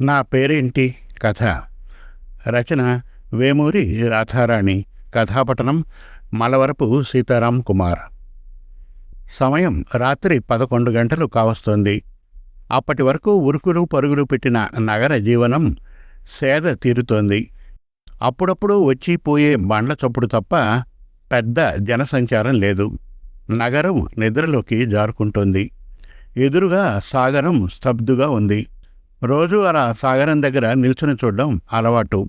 నా పేరేంటి? కథ. రచన వేమూరి రాధారాణి. కథాపట్టణం మలవరపు సీతారాం కుమార్. సమయం రాత్రి పదకొండు గంటలు కావస్తోంది. అప్పటి వరకు ఉరుకులు పరుగులు పెట్టిన నగర జీవనం సేద తీరుతోంది. అప్పుడప్పుడు వచ్చి పోయే బండ్ల చప్పుడు తప్ప పెద్ద జనసంచారం లేదు. నగరం నిద్రలోకి జారుకుంటోంది. ఎదురుగా సాగరం స్తబ్దుగా ఉంది. రోజూ అలా సాగరం దగ్గర నిల్చుని చూడడం అలవాటు.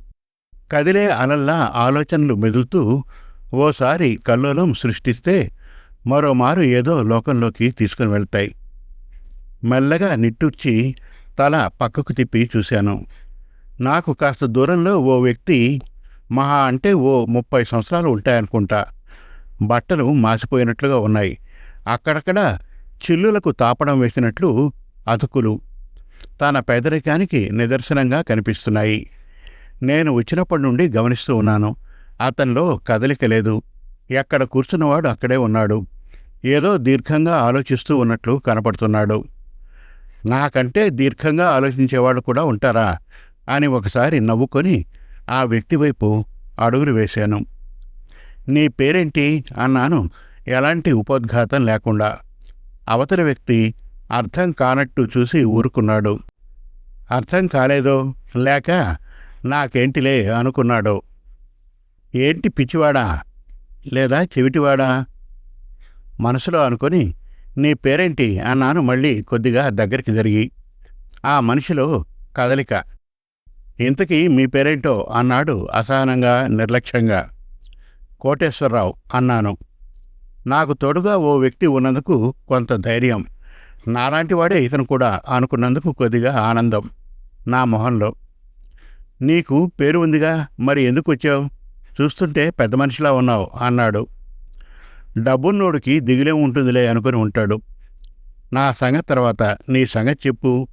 కదిలే అలల్లా ఆలోచనలు మెదులుతూ ఓసారి కల్లోలం సృష్టిస్తే మరోమారు ఏదో లోకంలోకి తీసుకుని వెళ్తాయి. మెల్లగా నిట్టూర్చి తల పక్కకు తిప్పి చూశాను. నాకు కాస్త దూరంలో ఓ వ్యక్తి మహా అంటే ఓ ముప్పై సంవత్సరాలు ఉంటాయనుకుంటా. బట్టలు మాసిపోయినట్లుగా ఉన్నాయి. అక్కడక్కడ చిల్లులకు తాపడం వేసినట్లు అతుకులు. తన పేదరికానికి నిదర్శనంగా కనిపిస్తున్నాయి. నేను వచ్చినప్పటి నుండి గమనిస్తూ ఉన్నాను. అతనిలో కదలిక లేదు. ఎక్కడ కూర్చున్నవాడు అక్కడే ఉన్నాడు. ఏదో దీర్ఘంగా ఆలోచిస్తూ ఉన్నట్లు కనపడుతున్నాడు. నాకంటే దీర్ఘంగా ఆలోచించేవాళ్ళు కూడా ఉంటారా? అని ఒకసారి నవ్వుకొని ఆ వ్యక్తి వైపు అడుగులు వేశాను. నీ పేరేంటి? అన్నాను. ఎలాంటి ఉపోద్ఘాతం లేకుండా. అవతలి వ్యక్తి అర్థం కానట్టు చూసి ఊరుకున్నాడు. అర్థం కాలేదో లేక నాకేంటిలే అనుకున్నాడో. ఏంటి పిచ్చివాడా? లేదా చెవిటివాడా? మనసులో అనుకొని నీ పేరేంటి? అన్నాను మళ్ళీ కొద్దిగా దగ్గరికి జరిగి. ఆ మనిషిలో కదలిక. ఇంతకీ మీ పేరేంటో? అన్నాడు అసహనంగా నిర్లక్ష్యంగా. కోటేశ్వరరావు అన్నాను. నాకు తోడుగా ఓ వ్యక్తి ఉన్నందుకు కొంత ధైర్యం. నాలాంటివాడే ఇతను కూడా అనుకున్నందుకు కొద్దిగా ఆనందం నా మొహంలో. నీకు పేరు ఉందిగా మరి ఎందుకు వచ్చావు? చూస్తుంటే పెద్ద మనిషిలా ఉన్నావు అన్నాడు. డబ్బున్నోడికి దిగులే ఉంటుందిలే అనుకుని ఉంటాడు. నా సంగతి తర్వాత నీ సంగతి చెప్పు.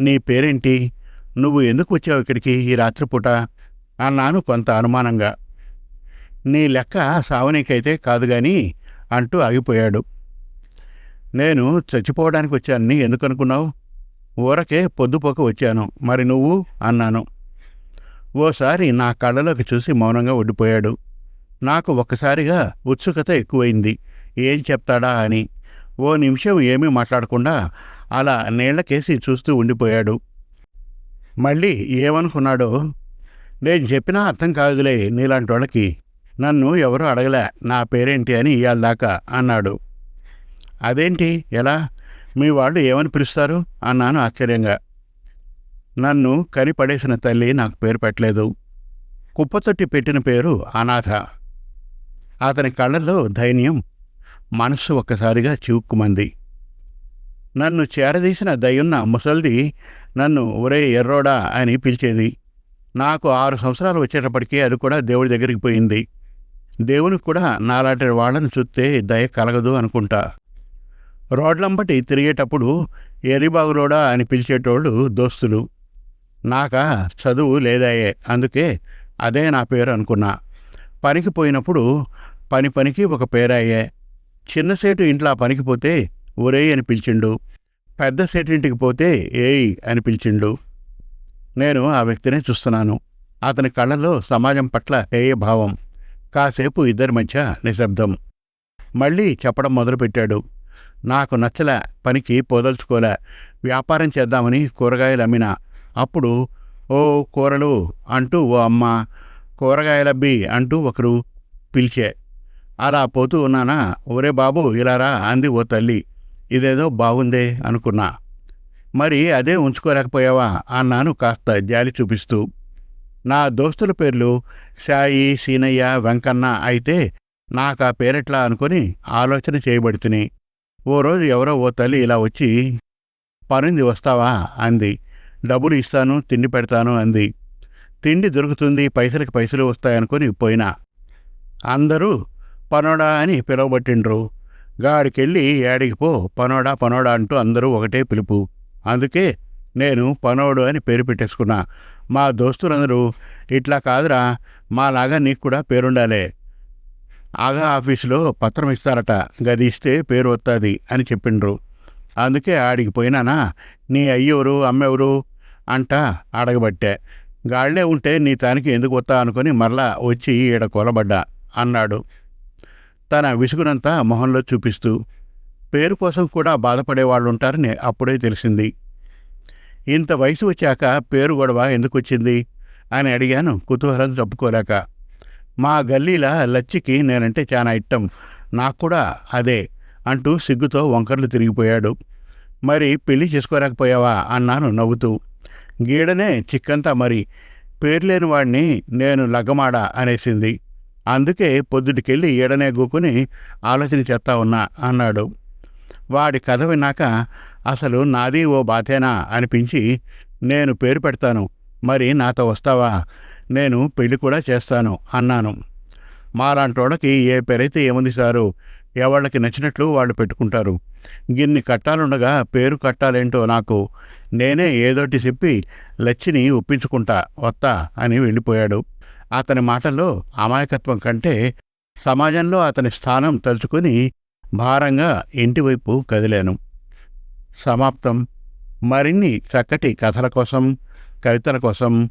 నీ పేరేంటి? నువ్వు ఎందుకు వచ్చావు ఇక్కడికి ఈ రాత్రిపూట? అన్నాను కొంత అనుమానంగా. నీ లెక్క సావనీకైతే కాదు కానీ అంటూ ఆగిపోయాడు. నేను చచ్చిపోవడానికి వచ్చానని ఎందుకు అనుకున్నావు ఊరకే పొద్దుపోక వచ్చాను. మరి నువ్వు? అన్నాను. ఓసారి నా కళ్ళలోకి చూసి మౌనంగా ఒడ్డిపోయాడు నాకు ఒక్కసారిగా ఉత్సుకత ఎక్కువైంది. ఏం చెప్తాడా అని. ఓ నిమిషం ఏమీ మాట్లాడకుండా అలా నీళ్ళకేసి చూస్తూ ఉండిపోయాడు. మళ్ళీ ఏమనుకున్నాడో? నేను చెప్పినా అర్థం కాదులే నీలాంటి వాళ్ళకి నన్ను ఎవరూ అడగలే. నా పేరేంటి అని ఇవాళ దాకా అన్నాడు. అదేంటి? ఎలా? మీ వాళ్ళు ఏమని పిలుస్తారు? అన్నాను ఆశ్చర్యంగా. నన్ను కనిపడేసిన తల్లి నాకు పేరు పెట్టలేదు. కుప్పతొట్టి పెట్టిన పేరు అనాథ. అతని కళ్ళల్లో ధైర్యం మనస్సు ఒక్కసారిగా చివుక్కుమంది. నన్ను చేరదీసిన దయ్యున్న ముసల్ది నన్ను ఒరే ఎర్రోడా అని పిలిచేది. నాకు ఆరు సంవత్సరాలు వచ్చేటప్పటికీ అది కూడా దేవుడి దగ్గరికి పోయింది. దేవునికి కూడా నాలాంటి వాళ్ళని చూస్తే దయ కలగదు అనుకుంటా. రోడ్లంబటి తిరిగేటప్పుడు ఎరిబాగులోడా అని పిలిచేటోళ్ళు దోస్తులు. నాకా చదువు లేదాయే అందుకే అదే నా పేరు అనుకున్నా. పనికి పోయినప్పుడు పని పనికి ఒక పేరాయే. చిన్నసేటు ఇంట్లో పనికి పోతే ఒరే అని పిలిచిండు. పెద్ద సేటింటికి పోతే ఏయ్ అని పిలిచిండు. నేను ఆ వ్యక్తినే చూస్తున్నాను. అతని కళ్ళలో సమాజం పట్ల హేయభావం కాసేపు ఇద్దరి మధ్య నిశ్శబ్దం. మళ్ళీ చెప్పడం మొదలుపెట్టాడు. నాకు నచ్చలే పనికి పోదలుచుకోలే వ్యాపారం చేద్దామని కూరగాయలు అమ్మిన. అప్పుడు ఓ కూరలు అంటూ ఓ అమ్మ కూరగాయలబ్బి అంటూ ఒకరు పిలిచే. అలా పోతూ ఉన్నానా? ఒరే బాబు ఇలారా అంది ఓ తల్లి. ఇదేదో బాగుందే అనుకున్నా. మరి అదే ఉంచుకోలేకపోయావా? అన్నాను కాస్త జాలి చూపిస్తూ. నా దోస్తుల పేర్లు సాయి సీనయ్య వెంకన్న అయితే నాకు ఆ పేరెట్లా అనుకుని ఆలోచన చేయబడితిని. ఓ రోజు ఎవరో ఓ తల్లి ఇలా వచ్చి పనింది వస్తావా? అంది. డబ్బులు ఇస్తాను తిండి పెడతాను అంది. తిండి దొరుకుతుంది పైసలకి పైసలు వస్తాయనుకుని పోయినా. అందరూ పనోడా అని పిలువబట్టిండ్రు. గాడికెళ్ళి ఏడికి పో పనోడా పనోడా అంటూ అందరూ ఒకటే పిలుపు. అందుకే నేను పనోడు అని పేరు పెట్టేసుకున్నా. మా దోస్తులందరూ ఇట్లా కాదురా మాలాగా నీకు కూడా పేరుండాలే. ఆగా ఆఫీసులో పత్రం ఇస్తారట. గది ఇస్తే పేరు వస్తుంది అని చెప్పిండ్రు. అందుకే ఆడికి పోయినానా? నీ అయ్యెవరు? అమ్మెవరు? అంట అడగబట్టే. గాళ్ళే ఉంటే నీ తానికి ఎందుకు వస్తా అనుకుని మరలా వచ్చి ఈడ కొలబడ్డా అన్నాడు. తన విసుగునంతా మొహంలో చూపిస్తూ. పేరు కోసం కూడా బాధపడేవాళ్ళు ఉంటారని అప్పుడే తెలిసింది. ఇంత వయసు వచ్చాక పేరు గొడవ ఎందుకు వచ్చింది అని అడిగాను కుతూహలం చెప్పుకోలేక మా గల్లీలా లచ్చికి నేనంటే చాలా ఇష్టం. నాకు కూడా అదే అంటూ సిగ్గుతో వంకర్లు తిరిగిపోయాడు. మరి పెళ్ళి చేసుకోలేకపోయావా అన్నాను నవ్వుతూ. గీడనే చిక్కంతా మరి పేర్లేని వాడిని నేను లగ్గమాడ అనేసింది. అందుకే పొద్దుటికెళ్ళి ఈడనే గూకుని ఆలోచన చేస్తా ఉన్నా అన్నాడు. వాడి కథ విన్నాక అసలు నాది ఓ బాధేనా అనిపించి నేను పేరు పెడతాను. మరి నాతో వస్తావా? నేను పెళ్ళి కూడా చేస్తాను అన్నాను. మాలాంటోళ్ళకి ఏ పేరైతే ఏముంది సారు? ఎవళ్ళకి నచ్చినట్లు వాళ్ళు పెట్టుకుంటారు. గిన్ని కట్టాలుండగా పేరు కట్టాలేంటో నాకు? నేనే ఏదోటి చెప్పి లచ్చిని ఒప్పించుకుంటా వత్తా అని వెళ్ళిపోయాడు. అతని మాటల్లో అమాయకత్వం కంటే సమాజంలో అతని స్థానం తలుచుకుని భారంగా ఇంటివైపు కదిలాను. సమాప్తం. మరిన్ని చక్కటి కథల కోసం కవితల కోసం